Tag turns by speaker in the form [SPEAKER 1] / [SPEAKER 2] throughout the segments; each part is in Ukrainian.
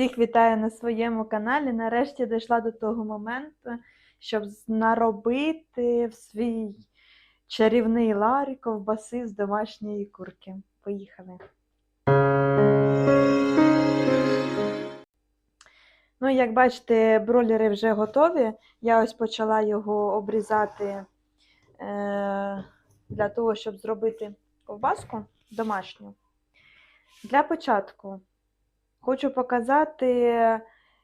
[SPEAKER 1] Всіх вітаю на своєму каналі. Нарешті дійшла до того моменту, щоб наробити в свій чарівний ларі ковбаси з домашньої курки. Поїхали. Ну, як бачите, бролери вже готові. Я ось почала його обрізати е, для того, щоб зробити ковбаску домашню. Для початку хочу показати,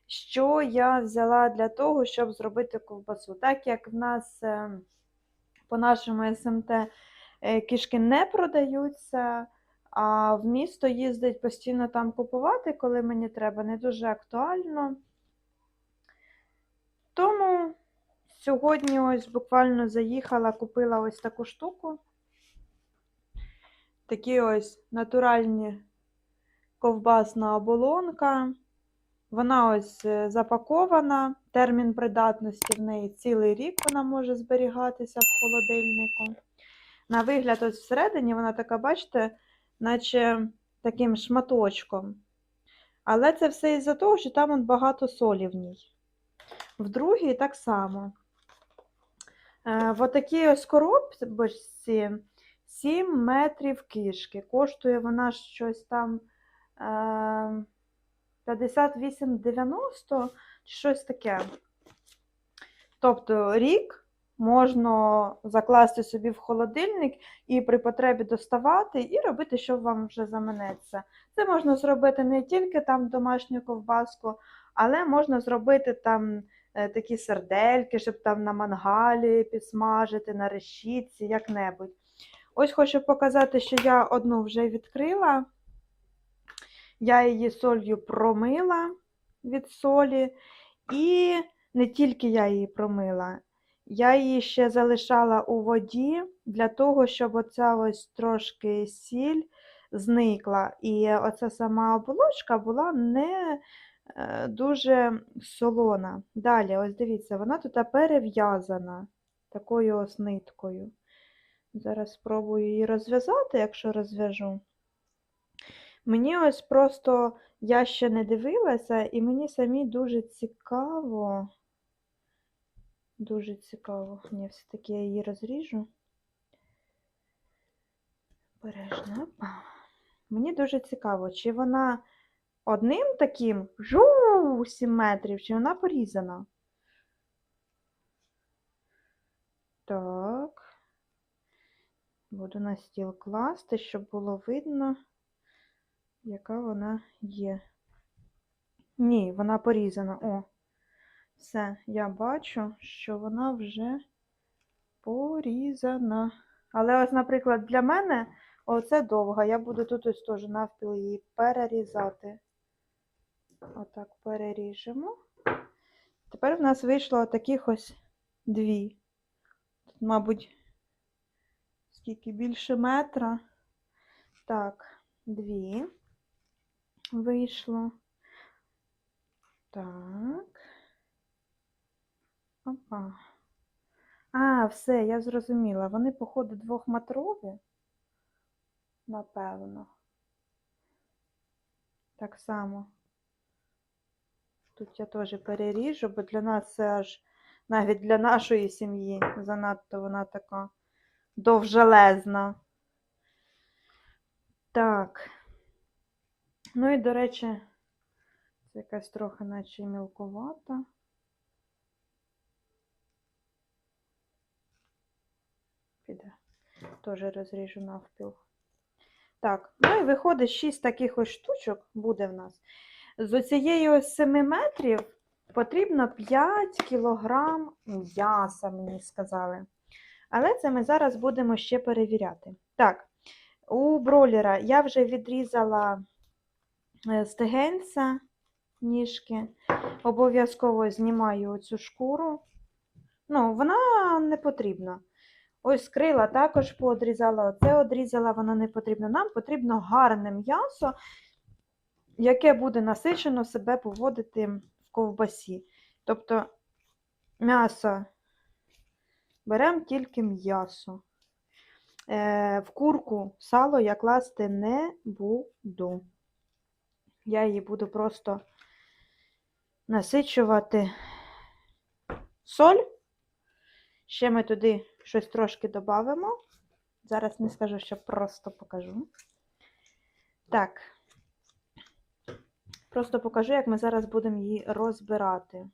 [SPEAKER 1] що я взяла для того, щоб зробити ковбасу. Так як в нас е, по нашому СМТ е, кішки не продаються, а в місто їздить постійно там купувати, коли мені треба, не дуже актуально. Тому сьогодні ось буквально заїхала, купила ось таку штуку. Такі ось натуральні ковбасна оболонка. Вона ось е, запакована. Термін придатності в неї цілий рік вона може зберігатися в холодильнику. На вигляд, ось всередині вона така, бачите, наче таким шматочком. Але це все із-за того, що там багато солі в ній. В другій так само. Е, в отакій ось коробці 7 метрів кишки. Коштує вона щось там 58,90 чи щось таке. Тобто рік можна закласти собі в холодильник і при потребі доставати, і робити, що вам вже заманеться. Це можна зробити не тільки там домашню ковбаску, але можна зробити там е, такі сердельки, щоб там на мангалі підсмажити, на решітці, як-небудь. Ось хочу показати, що я одну вже відкрила. Я її солью промила від солі. І не тільки я її промила, я її ще залишала у воді для того, щоб оця ось трошки сіль зникла. І оця сама оболочка була не е, дуже солона. Далі, ось дивіться, вона тут перев'язана такою ось ниткою. Зараз спробую її розв'язати, якщо розв'яжу. Мені ось просто я ще не дивилася, і мені самі дуже цікаво. Дуже цікаво. Ні, все-таки я її розріжу. Бережно. Мені дуже цікаво, чи вона одним таким жу 7 метрів, чи вона порізана. Так. Буду на стіл класти, щоб було видно, яка вона є. Ні, вона порізана. О, все, я бачу, що вона вже порізана. Але ось, наприклад, для мене оце довга. Я буду тут ось теж навпіл її перерізати. Отак переріжемо. Тепер в нас вийшло таких ось дві. Тут, мабуть, скільки більше метра. Так, дві вийшло. Так. Опа. А, все, я зрозуміла. Вони, походу, двохметрові, напевно. Так само. Тут я теж переріжу, бо для нас це аж навіть для нашої сім'ї занадто вона така довжелезна. Так. Ну і, до речі, це якась трохи наче мілкувата. Піде. Теж розріжу навпіл. Так, ну і виходить 6 таких ось штучок буде в нас. З оцієї ось 7 метрів потрібно 5 кілограм м'яса, мені сказали. Але це ми зараз будемо ще перевіряти. Так, у бролера я вже відрізала стегенця, ніжки. Обов'язково знімаю оцю шкуру. Ну, вона не потрібна. Ось крила також поодрізала, оце одрізала, воно не потрібно. Нам потрібно гарне м'ясо, яке буде насичено себе поводити в ковбасі. Тобто м'ясо беремо тільки м'ясо. Е, в курку сало я класти не буду. Я її буду просто насичувати соль. Ще ми туди щось трошки додамо. Зараз не скажу, що просто покажу. Так. Просто покажу, як ми зараз будемо її розбирати.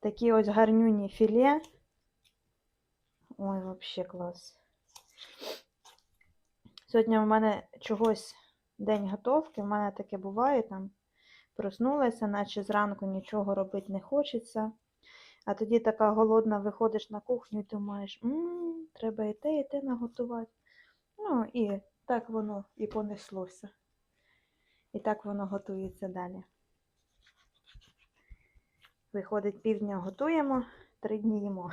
[SPEAKER 1] Такі ось гарнюні філе. Ой, взагалі клас. Сьогодні в мене чогось день готовки, в мене таке буває там. Проснулася, наче зранку нічого робити не хочеться. А тоді така голодна, виходиш на кухню і думаєш, м треба і те, і те наготувати. Ну, і так воно і понеслося. І так воно готується далі. Виходить, півдня готуємо, три дні їмо.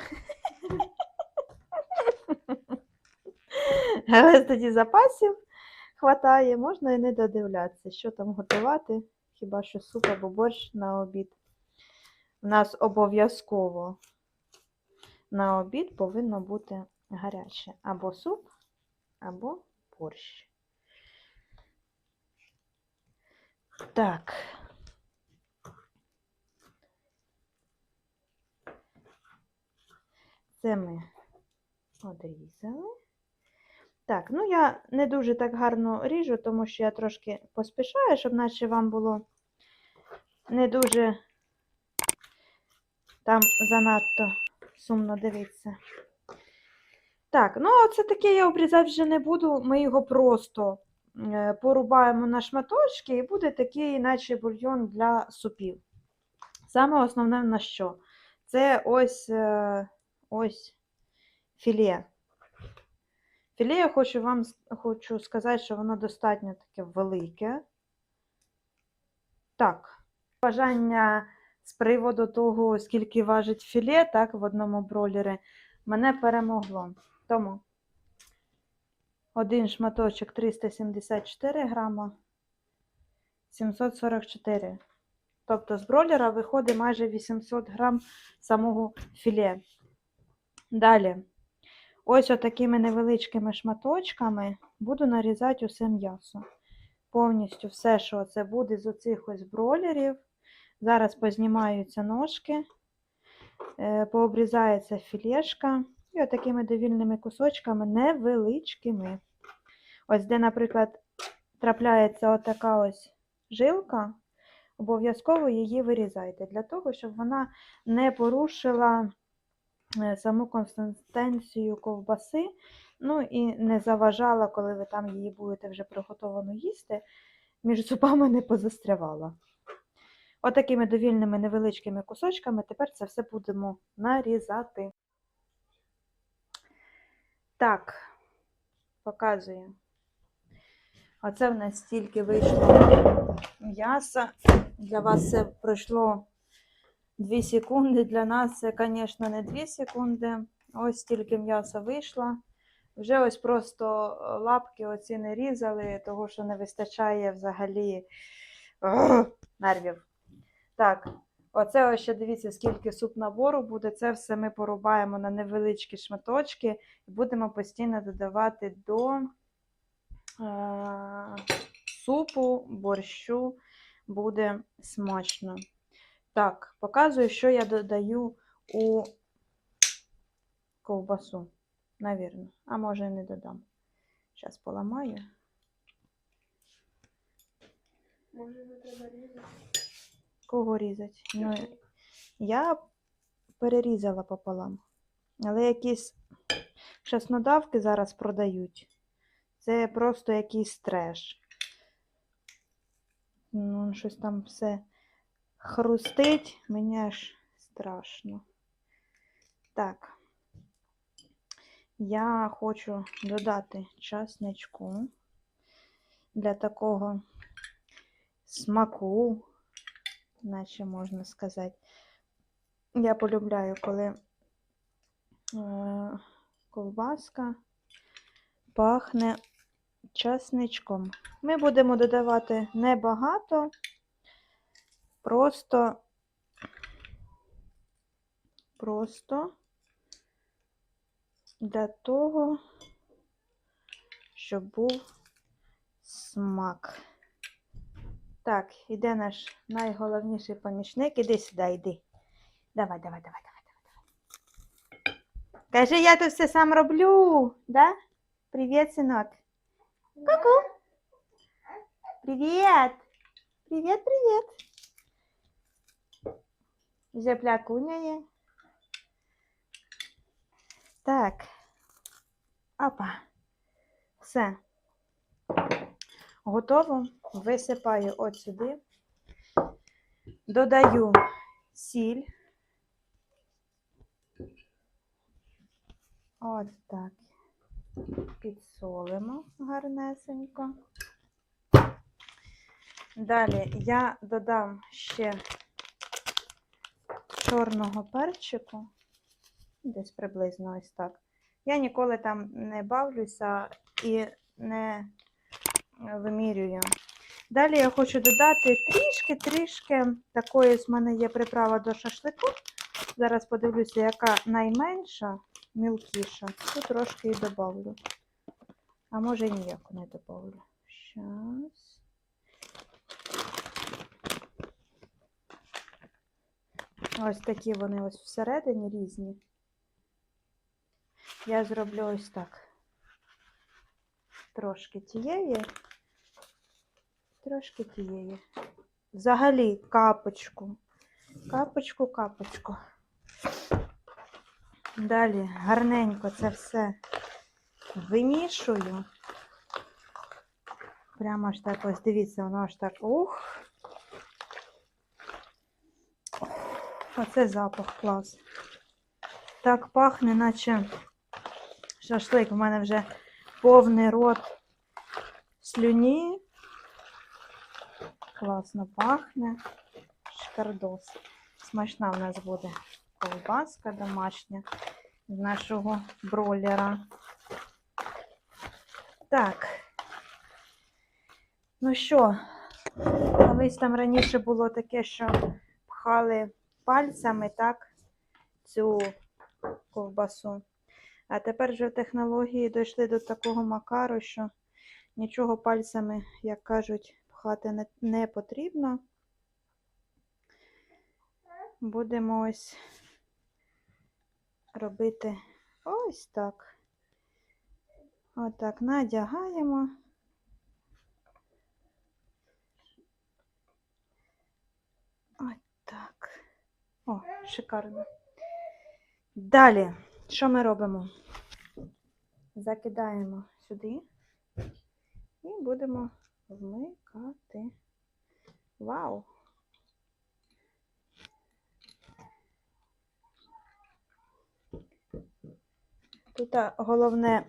[SPEAKER 1] Але тоді запасів хватає, можна і не додивлятися, що там готувати. Хіба що суп або борщ на обід. У нас обов'язково на обід повинно бути гаряче. Або суп, або борщ. Так. Це ми одрізали. Так, ну я не дуже так гарно ріжу, тому що я трошки поспішаю, щоб наче вам було не дуже там занадто сумно дивитися. Так, ну це таке я обрізати вже не буду. Ми його просто е, порубаємо на шматочки, і буде такий, наче бульйон для супів. Саме основне на що? Це ось е, ось філе. Філе я хочу вам хочу сказати, що воно достатньо таке велике. Так, бажання з приводу того, скільки важить філе, так, в одному бройлері, мене перемогло. Тому один шматочок 374 грама, 744. Тобто з бройлера виходить майже 800 грам самого філе. Далі. Ось отакими невеличкими шматочками буду нарізати усе м'ясо. Повністю все, що це буде з оцих ось бройлерів. Зараз познімаються ножки, е, пообрізається філешка. І отакими довільними кусочками невеличкими. Ось де, наприклад, трапляється отака ось жилка, обов'язково її вирізайте, для того, щоб вона не порушила саму консистенцію ковбаси, ну і не заважала, коли ви там її будете вже приготовано їсти, між зубами не позастрявала. Отакими довільними невеличкими кусочками тепер це все будемо нарізати. Так, показую. Оце в нас стільки вийшло м'яса. Для вас це пройшло 2 секунди. Для нас це, звісно, не 2 секунди. Ось стільки м'яса вийшло. Вже ось просто е, лапки оці не різали, того що не вистачає взагалі нервів. Так, оце ось ще дивіться, скільки суп набору буде. Це все ми порубаємо на невеличкі шматочки і будемо постійно додавати до е, супу, борщу. Буде смачно. Так, показую, що я додаю у ковбасу. Навірно. А може не додам. Зараз поламаю.
[SPEAKER 2] Може не треба різати.
[SPEAKER 1] Кого різати? Ну, я перерізала пополам. Але якісь чеснодавки зараз продають. Це просто якийсь треш. Ну, щось там все хрустить, мені аж страшно. Так. Я хочу додати часничку для такого смаку, наче можна сказати. Я полюбляю, коли е, ковбаска пахне часничком. Ми будемо додавати небагато, просто, просто для того, щоб був смак. Так, іде наш найголовніший помічник. Іди сюди, йди. Давай, давай, давай, давай, давай, давай. Кажи, я тут все сам роблю, да? Привіт, синок. Ку-ку. Привіт. Привіт, привіт. Зяплякуня є. Так. Опа. Все. Готово. Висипаю от сюди. Додаю сіль. От так. Підсолимо гарнесенько. Далі я додам ще чорного перчику. Десь приблизно ось так. Я ніколи там не бавлюся і не вимірюю. Далі я хочу додати трішки-трішки. Такої з мене є приправа до шашлику. Зараз подивлюся, яка найменша, мілкіша. Тут трошки і добавлю. А може ніяку не добавлю. Щас. Ось такі вони ось всередині різні. Я зроблю ось так. Трошки тієї, трошки тієї. Взагалі капочку. Капочку, капочку. Далі гарненько це все вимішую. Прямо аж так ось дивіться, воно аж так. Ух. Оце запах клас. Так пахне, наче шашлик. У мене вже повний рот слюні. Класно пахне. Шкардос. Смачна в нас буде ковбаска домашня з нашого бройлера. Так. Ну що, колись там раніше було таке, що пхали пальцями, так, цю ковбасу. А тепер вже технології дійшли до такого макару, що нічого пальцями, як кажуть, пхати не, не потрібно. Будемо ось робити ось так. Отак надягаємо. Ось так. О, шикарно. Далі, що ми робимо? Закидаємо сюди і будемо вмикати. Вау! Тут головне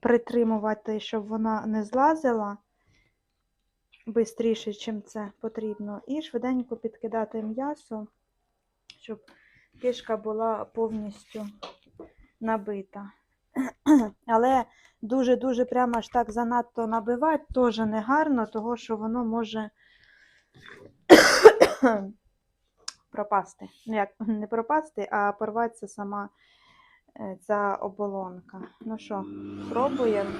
[SPEAKER 1] притримувати, щоб вона не злазила швидше, чим це потрібно. І швиденько підкидати м'ясо, щоб кишка була повністю набита. Але дуже-дуже прямо аж так занадто набивати теж не гарно, того що воно може пропасти. Ну, як не пропасти, а порватися сама е, ця оболонка. Ну що, пробуємо.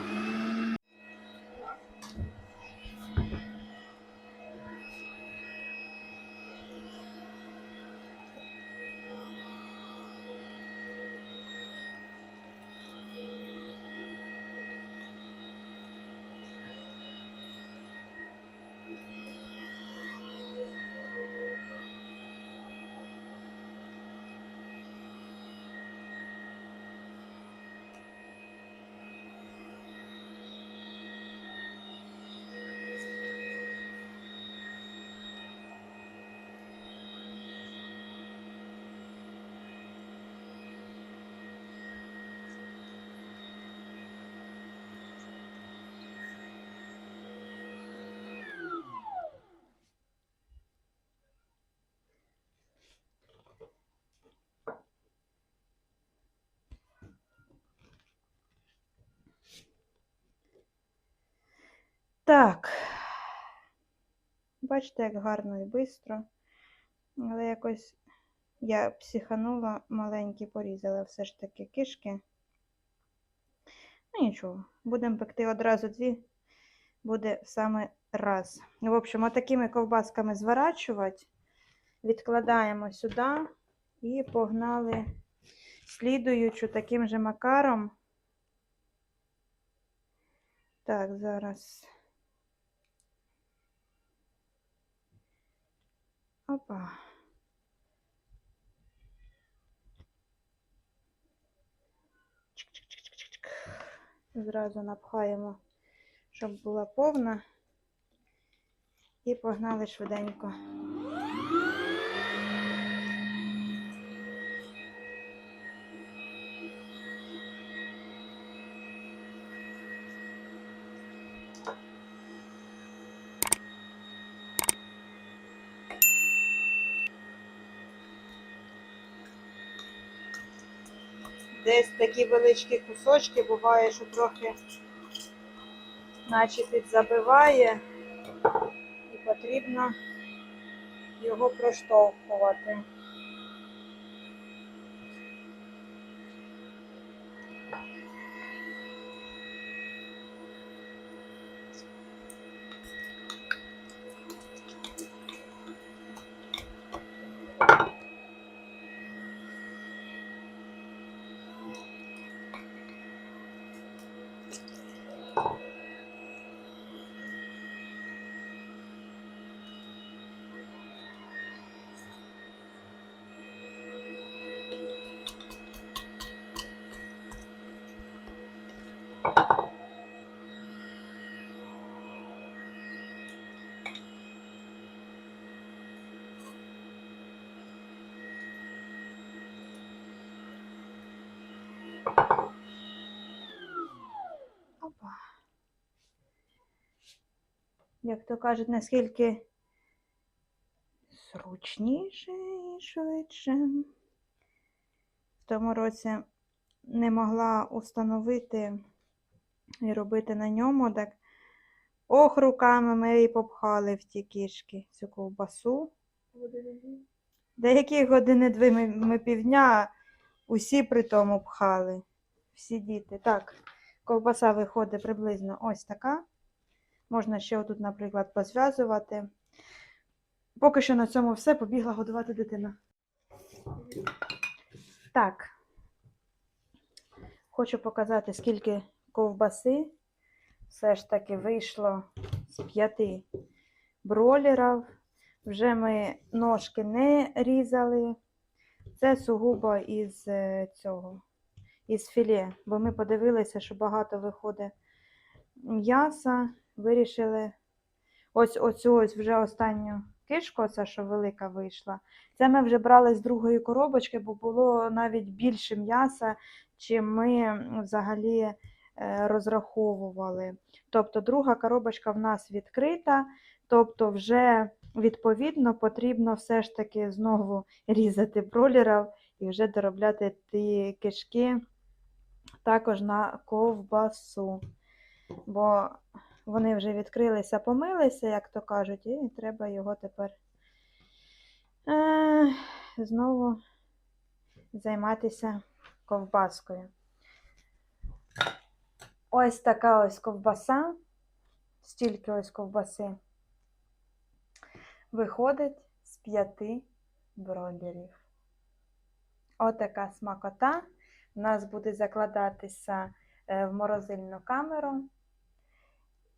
[SPEAKER 1] Так. Бачите, як гарно і швидко. Але якось я психанула, маленькі порізала все ж таки кишки. Ну нічого, будемо пекти одразу дві буде саме раз. В общем, отакими ковбасками зворачувати, відкладаємо сюди і погнали слідуючу таким же макаром. Так, зараз. Опа. Чик-чик-чик-чик-чик. Зразу напхаємо, щоб була повна. І погнали швиденько. Десь такі величкі кусочки, буває, що трохи наче підзабиває, і потрібно його проштовхувати. Опа. Як то кажуть, наскільки зручніше і швидше. В тому році не могла установити і робити на ньому, так ох, руками ми її попхали в ті кішки, цю ковбасу. Деякі години дві ми, ми півдня усі при тому пхали. Всі діти. Так, ковбаса виходить приблизно ось така. Можна ще отут, наприклад, позв'язувати. Поки що на цьому все, побігла годувати дитина. Так. Хочу показати, скільки ковбаси все ж таки вийшло з п'яти бролерів. Вже ми ножки не різали. Це сугубо із е, цього, із філе, бо ми подивилися, що багато виходить м'яса. Вирішили ось оцю ось вже останню кишку, оця, що велика вийшла. Це ми вже брали з другої коробочки, бо було навіть більше м'яса, чим ми взагалі е, розраховували. Тобто друга коробочка в нас відкрита, тобто вже відповідно потрібно все ж таки знову різати бролерів і вже доробляти ті кишки також на ковбасу. Бо вони вже відкрилися, помилися, як то кажуть, і треба його тепер е, знову займатися ковбаскою. Ось така ось ковбаса, стільки ось ковбаси виходить з п'яти бройлерів. Отака смакота у нас буде закладатися е, в морозильну камеру.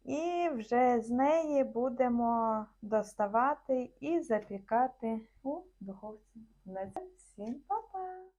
[SPEAKER 1] І вже з неї будемо доставати і запікати у духовці. На це всім па-па!